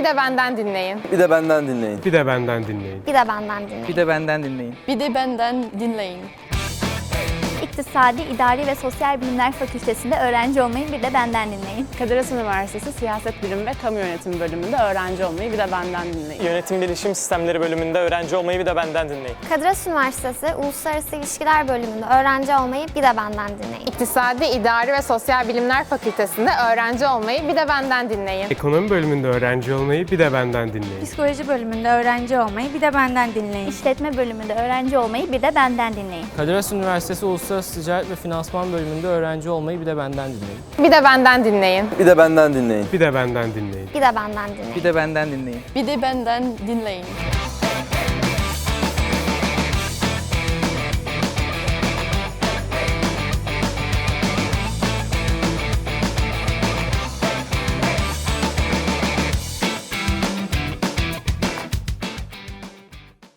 bir de benden dinleyin. Bir de benden dinleyin. Bir de benden dinleyin. Bir de benden dinleyin. Bir de benden dinleyin. Bir de benden dinleyin. İktisadi, İdari ve Sosyal Bilimler Fakültesinde öğrenci olmayı bir de benden dinleyin. Kadir Has Üniversitesi Siyaset Bilimi ve Kamu Yönetimi bölümünde öğrenci olmayı bir de benden dinleyin. Yönetim Bilişim Sistemleri bölümünde öğrenci olmayı bir de benden dinleyin. Kadir Has Üniversitesi Uluslararası İlişkiler Bölümünde öğrenci olmayı bir de benden dinleyin. İktisadi, İdari ve Sosyal Bilimler Fakültesinde öğrenci olmayı bir de benden dinleyin. Ekonomi bölümünde öğrenci olmayı bir de benden dinleyin. Psikoloji bölümünde öğrenci olmayı bir de benden dinleyin. İşletme bölümünde öğrenci olmayı bir de benden dinleyin. Kadir Has Üniversitesi Uluslararası Ticaret ve Finansman bölümünde öğrenci olmayı bir de benden dinleyin. Bir de benden dinleyin. Bir de benden dinleyin. Bir de benden dinleyin. Bir de benden dinleyin. Bir de benden dinleyin. Bir de benden dinleyin.